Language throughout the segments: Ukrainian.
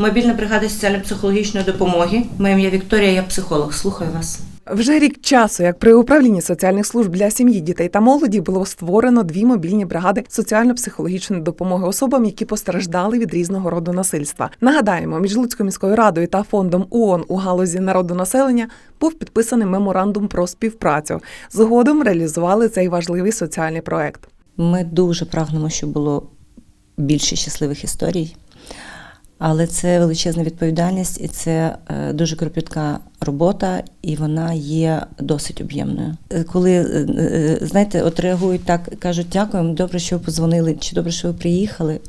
Мобільна бригада соціально-психологічної допомоги. Моє ім'я Вікторія, я психолог. Слухаю вас. Вже рік часу, як при управлінні соціальних служб для сім'ї, дітей та молоді було створено дві мобільні бригади соціально-психологічної допомоги особам, які постраждали від різного роду насильства. Нагадаємо, між Луцькою міською радою та фондом ООН у галузі народонаселення був підписаний меморандум про співпрацю. Згодом реалізували цей важливий соціальний проект. Ми дуже прагнемо, щоб було більше щасливих історій. Але це величезна відповідальність і це е, дуже кропітка робота, і вона є досить об'ємною. Е, Коли е, е, знаєте, от реагують так, кажуть, дякуємо, добре, що ви позвонили, чи добре, що ви приїхали,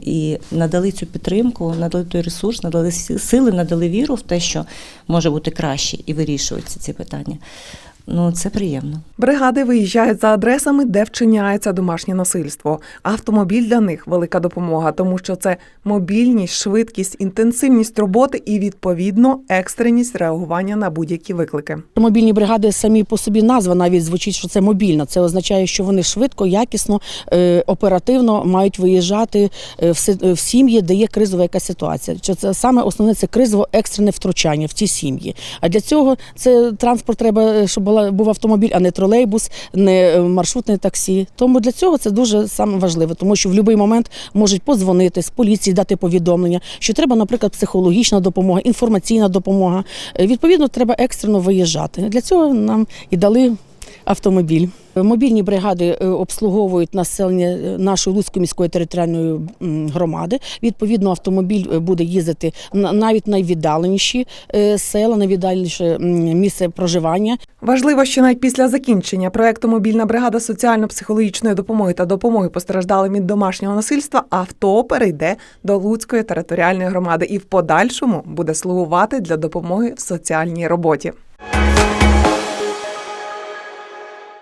і надали цю підтримку, надали той ресурс, надали сили, надали віру в те, що може бути краще, і вирішуються ці питання. Ну це приємно. Бригади виїжджають за адресами, де вчиняється домашнє насильство. Автомобіль для них велика допомога, тому що це мобільність, швидкість, інтенсивність роботи і відповідно екстреність реагування на будь-які виклики. Мобільні бригади самі по собі назва навіть звучить, що це мобільна. Це означає, що вони швидко, якісно, е, оперативно мають виїжджати е, в сім'ї, де є кризова якась ситуація. Що це саме основне це кризово екстрене втручання в ці сім'ї. А для цього це транспорт треба, е, щоб була був автомобіль, а не тролейбус, не е, маршрутне таксі. Тому для цього це дуже саме важливо, тому що в будь-який момент можуть подзвонити з поліції, дати повідомлення, що треба, наприклад, психологічна допомога, інформаційна допомога. Е, Відповідно, треба екстрено виїжджати. Для цього нам і дали автомобіль. Мобільні бригади е, обслуговують населення е, нашої Луцької міської територіальної громади. Відповідно, автомобіль е, буде їздити на навіть найвіддаленіші села, найвіддаленіше місце проживання. Важливо, що навіть після закінчення проекту Мобільна бригада соціально-психологічної допомоги та допомоги постраждалим від домашнього насильства авто перейде до Луцької територіальної громади і в подальшому буде слугувати для допомоги в соціальній роботі.